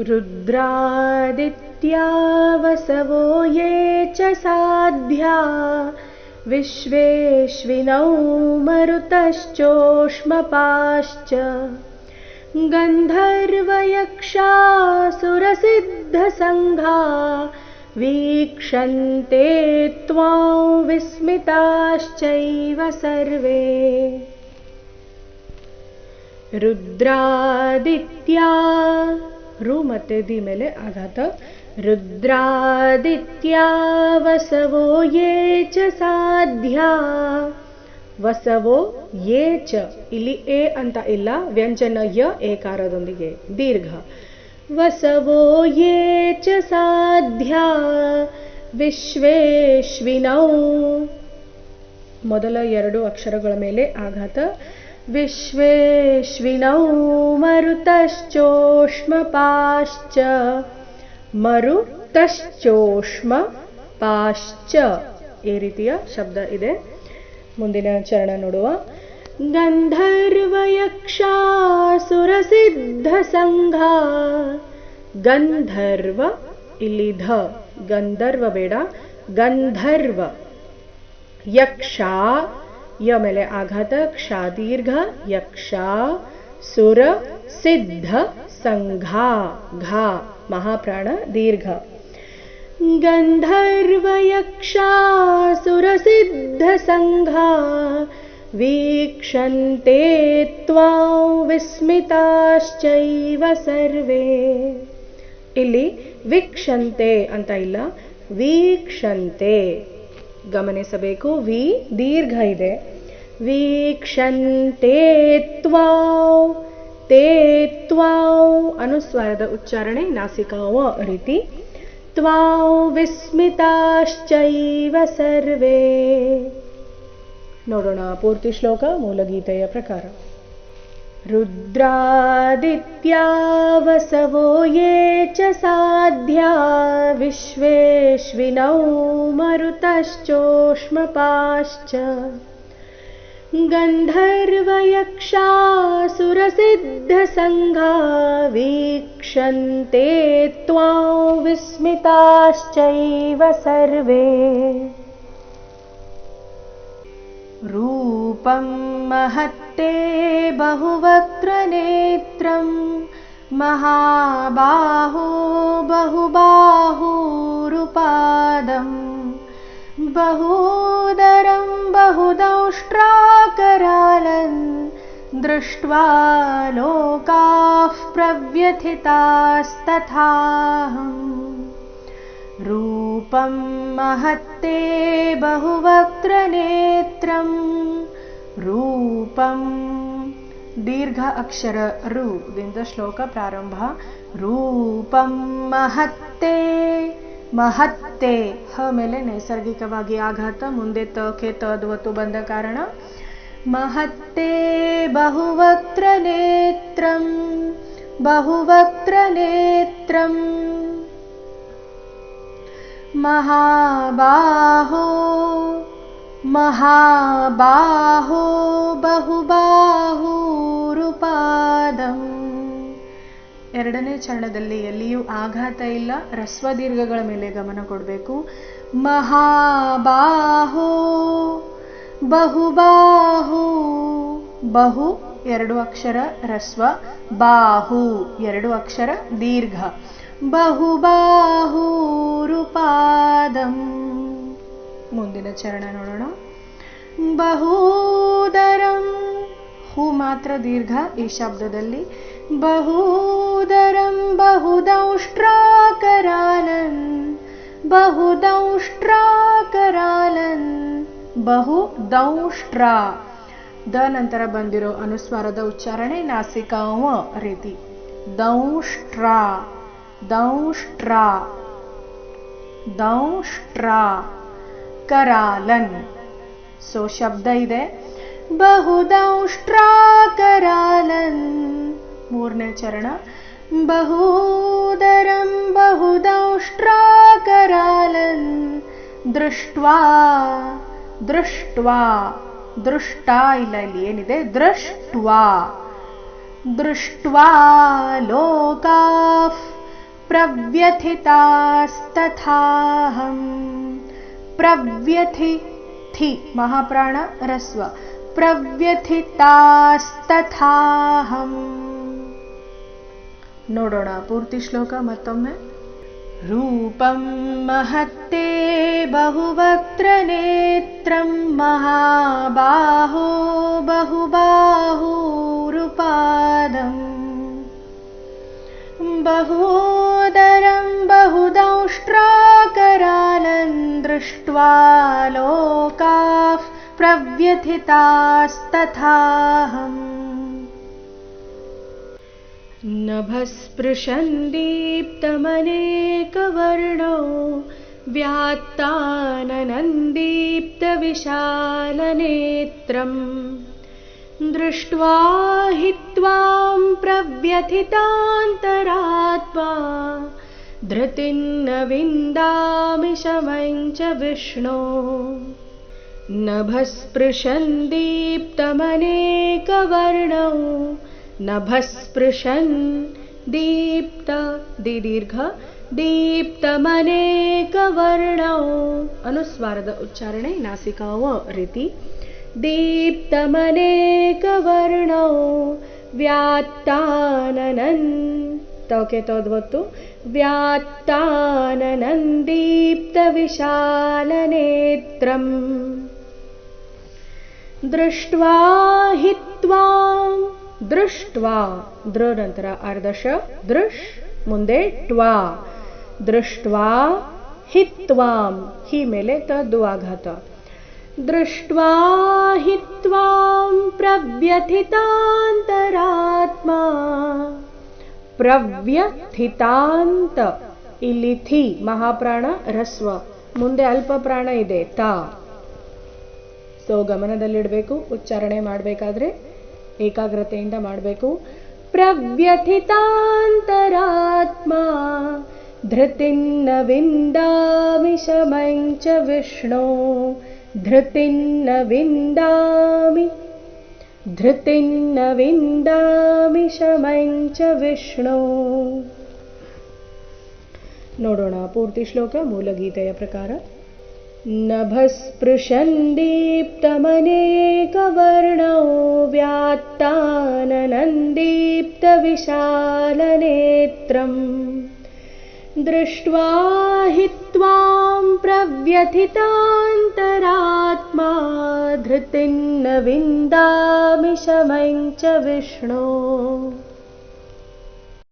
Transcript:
रुद्रादित्या वसवो ये च साध्या। विश्वेश्विनौ मरुतश्चोष्मपाश्च। गन्धर्वयक्षासुरसिद्धसङ्घा। वीक्षन्ते त्वां विस्मिताश्चैव सर्वे। रुद्रादित्या ರು ಮತ್ತೆ ದಿ ಮೇಲೆ ಆಘಾತ. ರುದ್ರಾದಿತ್ಯ ವಸವೋ ಯೇ ಚ ಸಾಧ್ಯ. ವಸವೋ ಯೇ ಚ. ಇಲ್ಲಿ ಎ ಅಂತ ಇಲ್ಲ, ವ್ಯಂಜನ ಯ ಏಕಾರದೊಂದಿಗೆ. ದೀರ್ಘ. ವಸವೋ ಯೇ ಚ ಸಾಧ್ಯ. ವಿಶ್ವೇಶ್ವಿನೌ. ಮೊದಲ ಎರಡು ಅಕ್ಷರಗಳ ಮೇಲೆ ಆಘಾತ. विश्वेश्विनौ मरुतश्चोष्मपाश्च ಮರುತಶ್ಚೋಷ್ಮಪಾಶ್ಚ ಈ ರೀತಿಯ ಶಬ್ದ ಇದೆ ಮುಂದಿನ ಚರಣ ನೋಡುವ ಗಂಧರ್ವಯಕ್ಷಾಸುರಸಿದ್ಧ ಸಂಘ ಗಂಧರ್ವ ಇಲ್ಲಿ ಧ ಗಂಧರ್ವ ಬೇಡ ಗಂಧರ್ವ ಯಕ್ಷ ಯ ಮೇಲೆ ಆಘಾತ ಕ್ಷಾ ದೀರ್ಘ ಯಕ್ಷ ಸುರ ಸಿದ್ಧ ಸಂಘಾ ಘಾ ಮಹಾಪ್ರಾಣ ದೀರ್ಘ गन्धर्वयक्षासुरसिद्धसङ्घा वीक्षन्ते त्वां ವಿಸ್ಮಿತಾಶ್ಚೈವ ಸರ್ವೇ ಇಲ್ಲಿ ವೀಕ್ಷಂತೆ ಅಂತ ಇಲ್ಲ ವೀಕ್ಷಂತೆ ಗಮನಿಸಬೇಕು. ವಿ ದೀರ್ಘ ಇದೆ. ವೀಕ್ಷಂತೆ ತ್ವಾಂ ತೇ ತ್ವಾಂ ಅನುಸ್ವಾರದ ಉಚ್ಚಾರಣೆ ನಾಸಿಕಾವ ರೀತಿ. ತ್ವಾವ್ ವಿಸ್ಮಿತಾಶ್ಚೈವ ಸರ್ವೇ. ನೋಡೋಣ ಪೂರ್ತಿ ಶ್ಲೋಕ ಮೂಲಗೀತೆಯ ಪ್ರಕಾರ. रुद्रादित्या वसवो ये च साध्या विश्वेश्विनौ मरुतश्चोष्मपाश्च। गन्धर्वयक्षासुरसिद्धसङ्घा वीक्षन्ते त्वां विस्मिताश्चैव सर्वे रूपं महत्ते बहुवक्त्रनेत्रं महाबाहो बहुबाहुरुपादम् बहूदरं बहुदंष्ट्राकरालन् दृष्ट्वा लोकाः प्रव्यथितास्तथाहम् रूपं महत्ते बहुवक्त्रनेत्रं रूपं दीर्घ अक्षर ರು ದಿಂದ ಶ್ಲೋಕ ಪ್ರಾರಂಭ ರೂಪಂ ಮಹತ್ತೆ ಮಹತ್ತೆ ಹ ಮೇಲೆ ನೈಸರ್ಗಿಕವಾಗಿ ಆಘಾತ ಮುಂದೆ ತ ಕೆ ತದ್ವತ್ತು ಬಂದ ಕಾರಣ ಮಹತ್ತೆ ಬಹುವಕ್ತ್ರನೇತ್ರಂ ಬಹುವಕ್ತ್ರನೇತ್ರಂ महाबाहो महाबाहो ಬಹುಬಾಹುರುಪಾದಂ ಎರಡನೇ ಚರಣದಲ್ಲಿ ಎಲ್ಲಿಯೂ ಆಘಾತ ಇಲ್ಲ ರಸ್ವ ದೀರ್ಘಗಳ ಮೇಲೆ ಗಮನ ಕೊಡಬೇಕು ಮಹಾಬಾಹೋ ಬಹುಬಾಹು ಬಹು ಎರಡು ಅಕ್ಷರ ರಸ್ವ ಬಾಹು ಎರಡು ಅಕ್ಷರ ದೀರ್ಘ ಬಹುಬಾಹುರುಪಾದಂ ಮುಂದಿನ ಚರಣ ನೋಡೋಣ. ಬಹುದರಂ, ಹೂ ಮಾತ್ರ ದೀರ್ಘ ಈ ಶಬ್ದದಲ್ಲಿ. ಬಹುದರಂ ಬಹುದೌಷ್ಟ್ರಾಕರಾಲನ್ ಬಹುದೌಷ್ಟ್ರಾಕರಾಲನ್ ಬಹುದೌಷ್ಟ್ರ. ದ ನಂತರ ಬಂದಿರೋ ಅನುಸ್ವಾರದ ಉಚ್ಚಾರಣೆ ನಾಸಿಕಾವ ರೀತಿ. ದೌಷ್ಟ್ರ, ದೌಷ್ಟ್ರಾ. ದೌಷ್ಟ್ರಾ ಕರಾಲನ್. ಸೊ ಶಬ್ದ ಇದೆ. ಬಹುದೌಷ್ಟ್ರಾಕರಾಲನ್ ಮೂರನೇ ಚರಣ. ಬಹುದರಂ ಬಹುದೌಷ್ಟ್ರಾಕರಾಲನ್ ದೃಷ್ಟ್ವಾ ದೃಷ್ಟ್ವಾ, ದೃಷ್ಟ ಇಲ್ಲ ಇಲ್ಲಿ ಏನಿದೆ? ದೃಷ್ಟ್ವಾ. ದೃಷ್ಟ್ವಾ ಲೋಕಾ प्रव्यथितास्तथाहम् प्रव्यथि थि महाप्राण रस्व प्रव्यथितास्तथाहम् ನೋಡೋಣ ಪೂರ್ತಿ ಶ್ಲೋಕ ಮತ್ತೊಮ್ಮೆ रूपं महत्ते बहुवक्त्रनेत्रं महाबाहो बहुबाहुरुपादम् बहोदरं दृष्ट्वा लोकाः प्रव्यथितास्तथाहम्। नभस्पृशन् दीप्तमनेकवर्णो व्यात्ताननन्दीप्तविशालनेत्रम्। दृष्ट्वा हि त्वां प्रव्यथितान्तरात्मा धृतिं न च विष्णो। नभस्पृशन् दीप्तमनेकवर्णौ नभस्पृशन् दीप्त दिदीर्घ दीप्तमनेकवर्णौ। अनुस्वारद उच्चारणे नासिकाव रीति। दीप्तमनेकवर्णौ। व्यात्ताननन्। तौके तद्वत्तु व्यात्ताननन्दीप्तविशालनेत्रम् दृष्ट्वा हि त्वां दृष्ट्वा दृनन्तर अर्धश दृश् ಮುಂದೆ ಟ್ವಾ ದೃಷ್ಟ್ವಾ हि त्वां हि ಮೇಲೆ ತದ್ದು ಆಘಾತ दृष्ट्वा हि त्वां प्रव्यथितान्तरात्मा ಪ್ರವ್ಯಥಿತಾಂತ ಇಲ್ಲಿ ಥಿ, ಮಹಾಪ್ರಾಣ, ರಸ್ವ. ಮುಂದೆ ಅಲ್ಪ ಪ್ರಾಣ ಇದೆ, ತಾ. ಸೊ, ಗಮನದಲ್ಲಿಡಬೇಕು, ಉಚ್ಚಾರಣೆ ಮಾಡಬೇಕಾದ್ರೆ, ಏಕಾಗ್ರತೆಯಿಂದ ಮಾಡಬೇಕು. ಪ್ರವ್ಯಥಿತಾಂತರಾತ್ಮ ಧೃತಿನ್ನ ವಿಂದಾಮಿ ಶಮಂಚ ವಿಷ್ಣು ಧೃತಿನ್ನ ವಿಂದಾಮಿ धृतिन्न विन्दामि शमं च विष्णु ನೋಡೋಣ ಪೂರ್ತಿ ಶ್ಲೋಕ ಮೂಲಗೀತೆಯ ಪ್ರಕಾರ ನಭಸ್ಪೃಶನ್ ದೀಪ್ತಮನೇಕವರ್ಣೋ व्यात्ताननन्दीप्तविशालनेत्रम् दृष्ट्वा हि त्वां प्रव्यथितान्तरात्मा धृतिन्न विन्दामि शमं च विष्णो